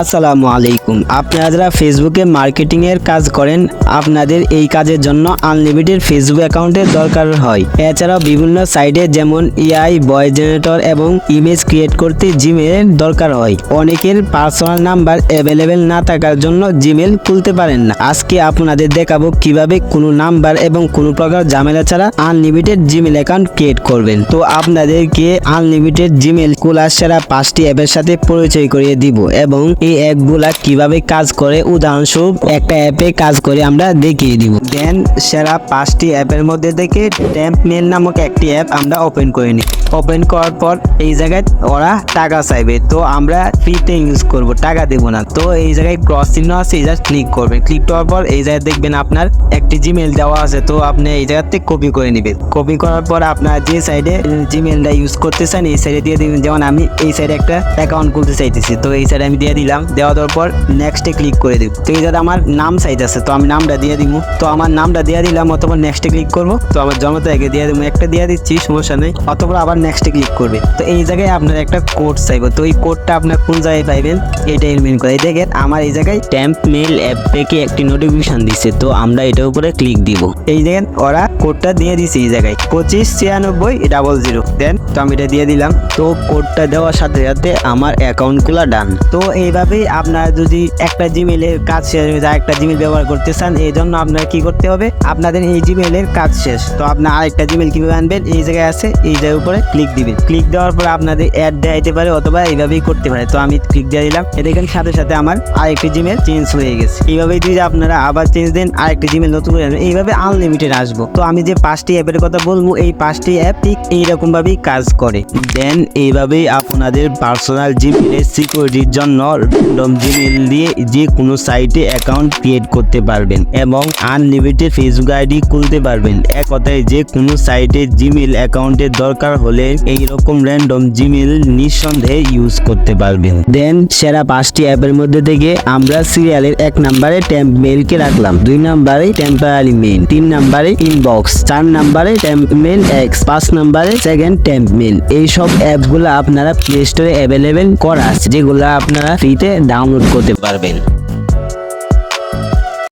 আসসালামু আলাইকুম। আপনারা ফেসবুকে মার্কেটিং এর কাজ করেন, আপনাদের এই কাজের জন্য আনলিমিটেড ফেসবুক অ্যাকাউন্টের দরকার হয়। এছাড়াও বিভিন্ন সাইটে যেমন এআই ভয়েস জেনারেটর এবং ইমেজ ক্রিয়েট করতে জিমেলের দরকার হয়। অনেকের পার্সোনাল নাম্বার অ্যাভেলেবেল না থাকার জন্য জিমেল খুলতে পারেন না। আজকে আপনাদের দেখাবো কীভাবে কোনো নাম্বার এবং কোনো প্রকার ঝামেলা ছাড়া আনলিমিটেড জিমেল অ্যাকাউন্ট ক্রিয়েট করবেন। তো আপনাদেরকে আনলিমিটেড জিমেল খোলার সেরা পাঁচটি অ্যাপের সাথে পরিচয় করিয়ে দিব এবং এই অ্যাপগুলা কীভাবে কাজ করে? উদাহরণস্বরূপ, একটা অ্যাপে কাজ করে আমরা দেখিয়ে দিব। দেন, সেরা পাঁচটি অ্যাপের মধ্যে থেকে ট্যাম্প মেল নামক একটি অ্যাপ আমরা ওপেন করে নিই। ওপেন করার পর এই জায়গায় ওরা টাকা চাইবে। তো আমরা ফ্রিতে ইউজ করব, টাকা দেবো না। তো এই জায়গায় ক্রস চিহ্ন আছে, এই জায়গায় ক্লিক করবেন। ক্লিক করার পর এই জায়গায় দেখবেন আপনার একটি জিমেল দেওয়া আছে। তো আপনি এই জায়গা থেকে কপি করে নেবেন। কপি করার পর আপনার যে সাইডে জিমেলটা ইউজ করতে চান এই সাইডে দিয়ে দিবেন। যেমন আমি এই সাইডে একটা অ্যাকাউন্ট খুলতে চাইতেছি। তো এই সাইডে আমি দিয়ে দিলাম। দেওয়া দেওয়ার পর নেক্সটে ক্লিক করে দিব। তো এই জায়গায় আমার নাম সাইজ আছে তো আমি নামটা দিয়ে দিব তো আমার নামটা দিয়ে দিলাম অথবা নেক্সটে ক্লিক করব। তো আমার জমা তারিখে দিয়ে দিব, একটা দিয়ে দিচ্ছি, সমস্যা নেই। অথবা আবার নেক্সটে ক্লিক করবে। তো এই জায়গায় আপনার একটা কোড চাইব। তো এই কোডটা আপনার কোন জায়গায় পাইবেন? এটাই মেন করে। এই দেখেন, আমার এই জায়গায় ট্যাম্প মেল অ্যাপ থেকে একটি নোটিফিকেশন দিচ্ছে তো আমরা এটার উপরে ক্লিক দিব। এই দেখেন, ওরা কোডটা দিয়ে দিছে এই জায়গায়। পঁচিশ ছিয়ানব্বই ডাবল জিরো দেন, তো আমি এটা দিয়ে দিলাম। তো কোডটা দেওয়ার সাথে সাথে আমার অ্যাকাউন্ট খোলা ডান তো এইভাবেই আপনার যদি একটা জিমেলের কাজ শেষ হয়ে যায়, একটা জিমেল ব্যবহার করতে চান, এই জন্য আপনার কি করতে হবে? আপনাদের এই জিমেলের কাজ শেষ। তো আপনার আরেকটা জিমেল কীভাবে আনবেন? এই জায়গায় আছে, এই জায়গার উপরে ক্লিক দিবেন। ক্লিক দেওয়ার পর আপনাদের অ্যাড দেওয়া পারে অথবা এইভাবেই করতে পারে। তো আমি ক্লিক দিয়ে দিলাম। দেখেন, সাথে সাথে আমার আরেকটি জিমেল চেঞ্জ হয়ে গেছে। এইভাবেই যদি আপনারা আবার চেঞ্জ দেন, আরেকটি জিমেল নতুন করে আনবেন, এইভাবে আনলিমিটেড আসব। তো আমি যে পাঁচটি অ্যাপের কথা বলব, এই পাঁচটি অ্যাপ ঠিক এইরকম ভাবেই কাজ করে। দেন এইভাবেই আপনাদের পার্সোনাল জিমেলের সিকিউরিটির জন্য র্যান্ডম জিমেল দিয়ে যে কোনো সাইটে অ্যাকাউন্ট ক্রিয়েট করতে পারবেন এবং আনলিমিটেড ফেসবুক আইডি খুলতে পারবেন। এক কথায় যে কোনো সাইটে জিমেল অ্যাকাউন্টের দরকার হলে এই রকম র্যান্ডম জিমেল নিঃসন্দেহে ইউজ করতে পারবেন। দেন সেরা পাঁচটি অ্যাপের মধ্যে থেকে আমরা সিরিয়ালের এক নম্বরে ট্যাম্প মেলকে রাখলাম। দুই নাম্বারে টেম্পারারি মেল তিন নম্বরে ইনবক্স চার নাম্বারে ট্যাম্প মেল এক্স পাঁচ নাম্বারে সেকেন্ড ট্যাম্প মেল এইসব অ্যাপগুলো আপনারা প্লে স্টোরে অ্যাভেলেবেল করা আছে, যেগুলো আপনারা ফ্রিতে ডাউনলোড করতে পারবেন।